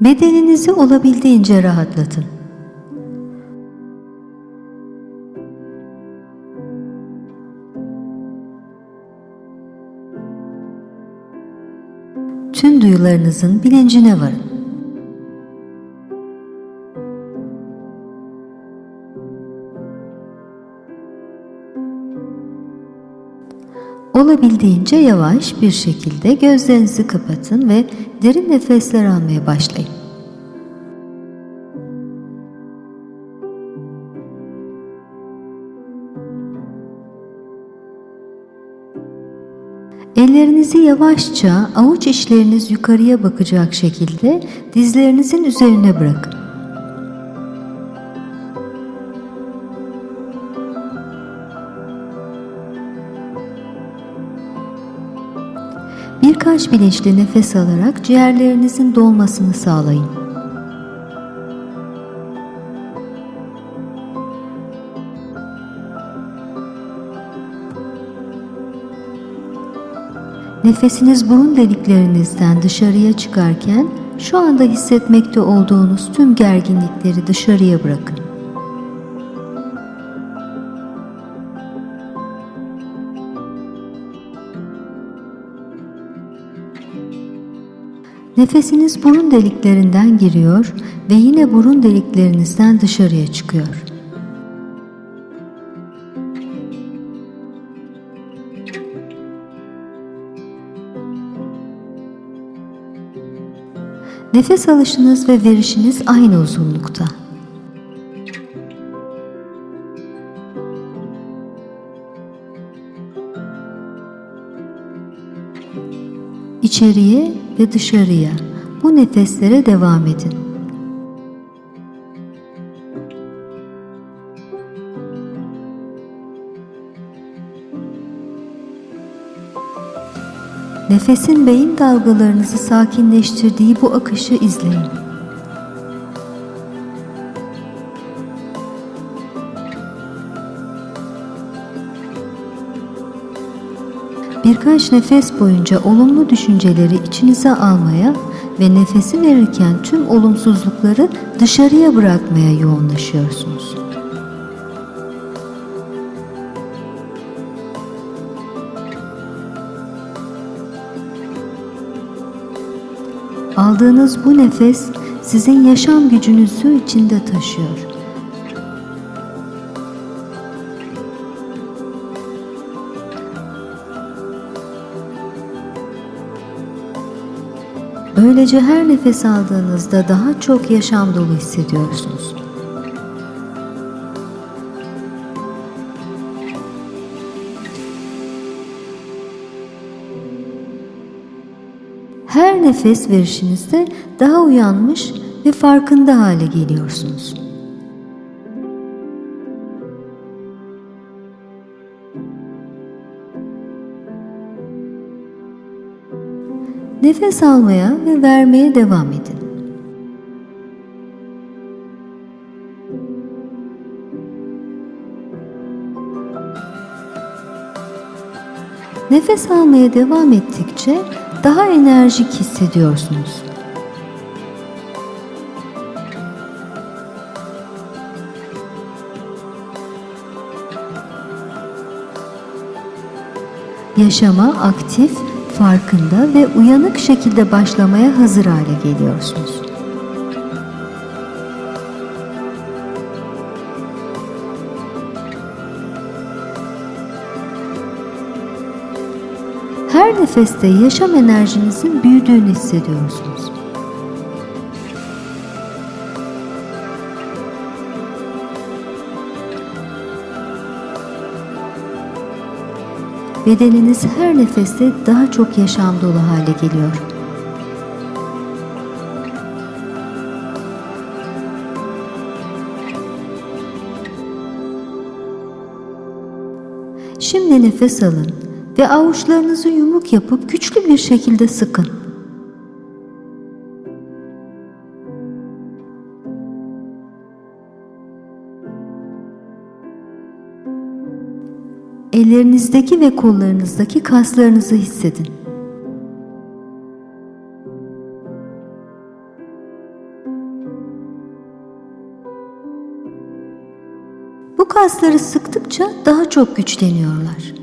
Bedeninizi olabildiğince rahatlatın. Tüm duyularınızın bilincine varın. Olabildiğince yavaş bir şekilde gözlerinizi kapatın ve derin nefesler almaya başlayın. Ellerinizi yavaşça avuç içleriniz yukarıya bakacak şekilde dizlerinizin üzerine bırakın. Birkaç bilinçli nefes alarak ciğerlerinizin dolmasını sağlayın. Nefesiniz burun deliklerinizden dışarıya çıkarken şu anda hissetmekte olduğunuz tüm gerginlikleri dışarıya bırakın. Nefesiniz burun deliklerinden giriyor ve yine burun deliklerinizden dışarıya çıkıyor. Nefes alışınız ve verişiniz aynı uzunlukta. İçeriye ve dışarıya bu nefeslere devam edin. Nefesin beyin dalgalarınızı sakinleştirdiği bu akışı izleyin. Birkaç nefes boyunca olumlu düşünceleri içinize almaya ve nefesi verirken tüm olumsuzlukları dışarıya bırakmaya yoğunlaşıyorsunuz. Aldığınız bu nefes sizin yaşam gücünüzü içinde taşıyor. Böylece her nefes aldığınızda daha çok yaşam dolu hissediyorsunuz. Her nefes verişinizde daha uyanmış ve farkında hale geliyorsunuz. Nefes almaya ve vermeye devam edin. Nefes almaya devam ettikçe daha enerjik hissediyorsunuz. Yaşama aktif, farkında ve uyanık şekilde başlamaya hazır hale geliyorsunuz. Her nefeste yaşam enerjinizin büyüdüğünü hissediyorsunuz. Bedeniniz her nefeste daha çok yaşam dolu hale geliyor. Şimdi nefes alın ve avuçlarınızı yumruk yapıp güçlü bir şekilde sıkın. Ellerinizdeki ve kollarınızdaki kaslarınızı hissedin. Bu kasları sıktıkça daha çok güçleniyorlar.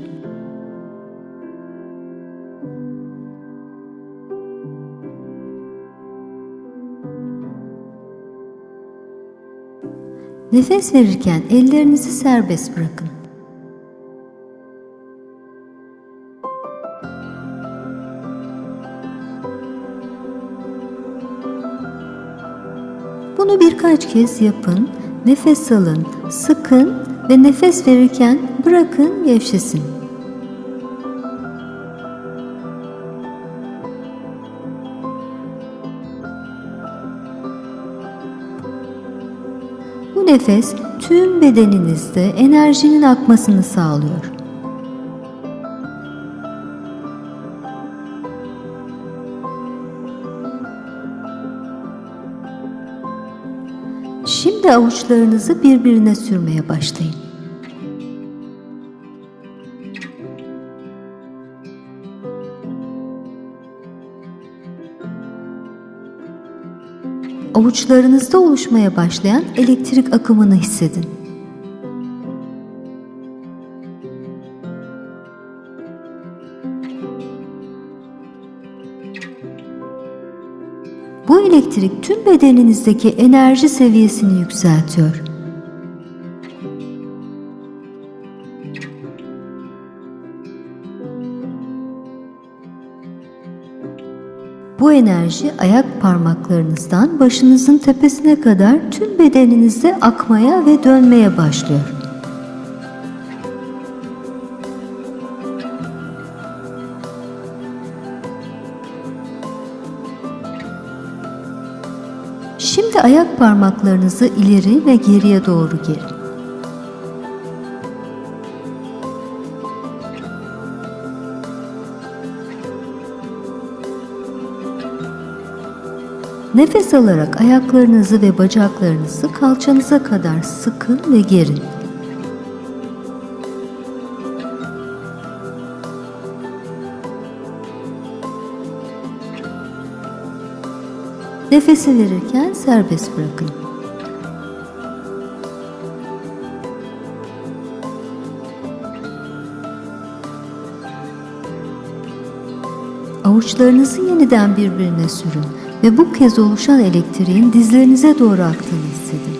Nefes verirken ellerinizi serbest bırakın. Birkaç kez yapın, nefes alın, sıkın ve nefes verirken bırakın gevşesin. Bu nefes tüm bedeninizde enerjinin akmasını sağlıyor. Avuçlarınızı birbirine sürmeye başlayın. Avuçlarınızda oluşmaya başlayan elektrik akımını hissedin. Elektrik tüm bedeninizdeki enerji seviyesini yükseltiyor. Bu enerji ayak parmaklarınızdan başınızın tepesine kadar tüm bedeninizde akmaya ve dönmeye başlıyor. Şimdi ayak parmaklarınızı ileri ve geriye doğru gerin. Nefes alarak ayaklarınızı ve bacaklarınızı kalçanıza kadar sıkın ve gerin. Nefesi verirken serbest bırakın. Avuçlarınızı yeniden birbirine sürün ve bu kez oluşan elektriğin dizlerinize doğru aktığını hissedin.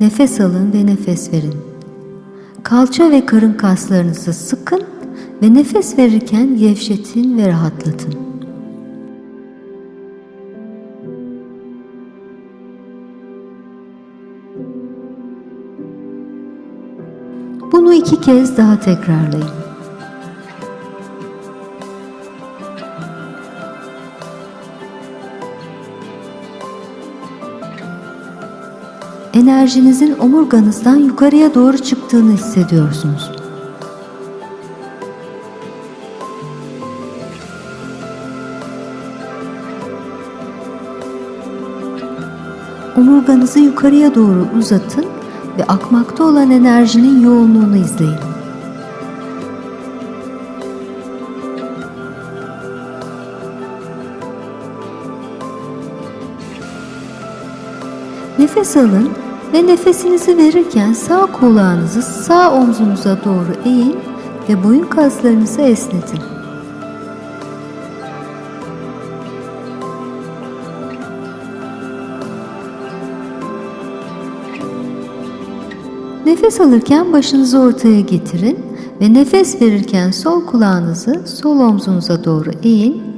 Nefes alın ve nefes verin. Kalça ve karın kaslarınızı sıkın ve nefes verirken gevşetin ve rahatlatın. Bunu iki kez daha tekrarlayın. Enerjinizin omurganızdan yukarıya doğru çıktığını hissediyorsunuz. Omurganızı yukarıya doğru uzatın ve akmakta olan enerjinin yoğunluğunu izleyin. Nefes alın ve nefesinizi verirken sağ kulağınızı sağ omzunuza doğru eğin ve boyun kaslarınızı esnetin. Nefes alırken başınızı ortaya getirin ve nefes verirken sol kulağınızı sol omzunuza doğru eğin.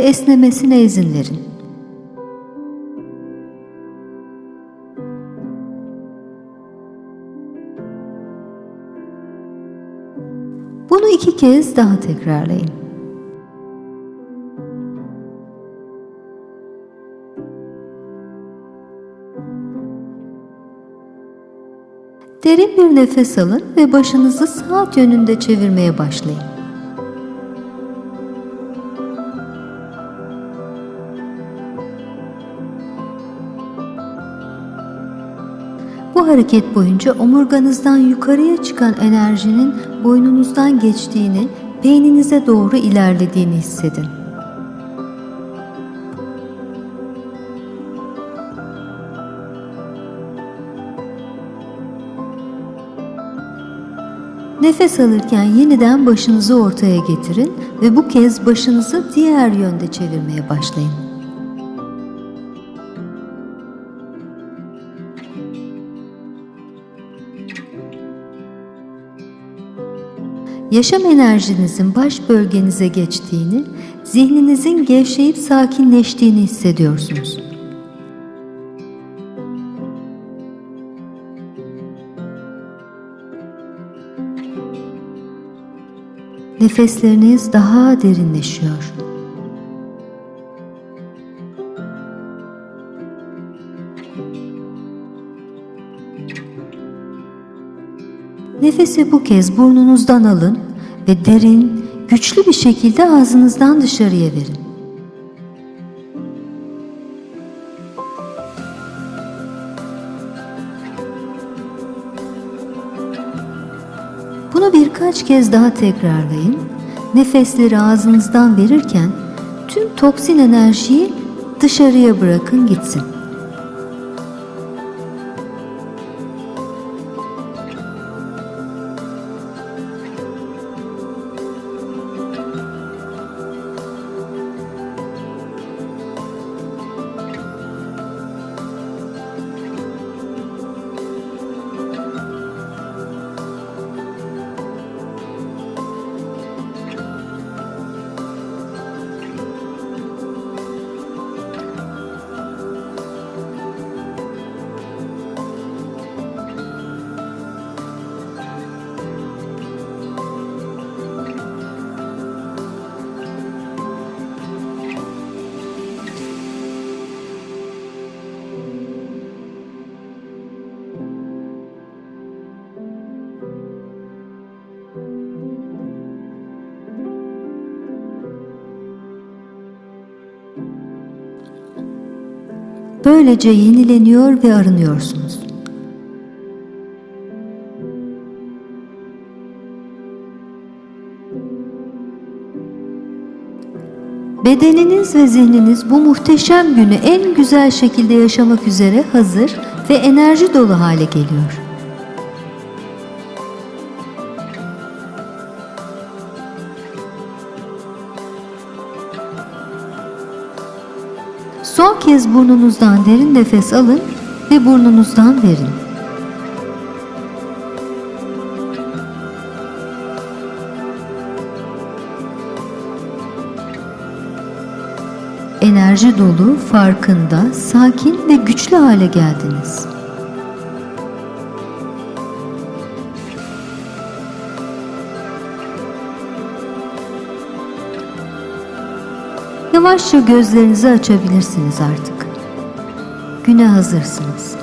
Ve esnemesine izin verin. Bunu iki kez daha tekrarlayın. Derin bir nefes alın ve başınızı saat yönünde çevirmeye başlayın. Hareket boyunca omurganızdan yukarıya çıkan enerjinin boynunuzdan geçtiğini, beyninize doğru ilerlediğini hissedin. Nefes alırken yeniden başınızı ortaya getirin ve bu kez başınızı diğer yönde çevirmeye başlayın. Yaşam enerjinizin baş bölgenize geçtiğini, zihninizin gevşeyip sakinleştiğini hissediyorsunuz. Nefesleriniz daha derinleşiyor. Nefesi bu kez burnunuzdan alın ve derin, güçlü bir şekilde ağzınızdan dışarıya verin. Bunu birkaç kez daha tekrarlayın. Nefesleri ağzınızdan verirken tüm toksin enerjiyi dışarıya bırakın gitsin. Böylece yenileniyor ve arınıyorsunuz. Bedeniniz ve zihniniz bu muhteşem günü en güzel şekilde yaşamak üzere hazır ve enerji dolu hale geliyor. Kez burnunuzdan derin nefes alın ve burnunuzdan verin. Enerji dolu, farkında, sakin ve güçlü hale geldiniz. Yavaşça gözlerinizi açabilirsiniz artık. Güne hazırsınız.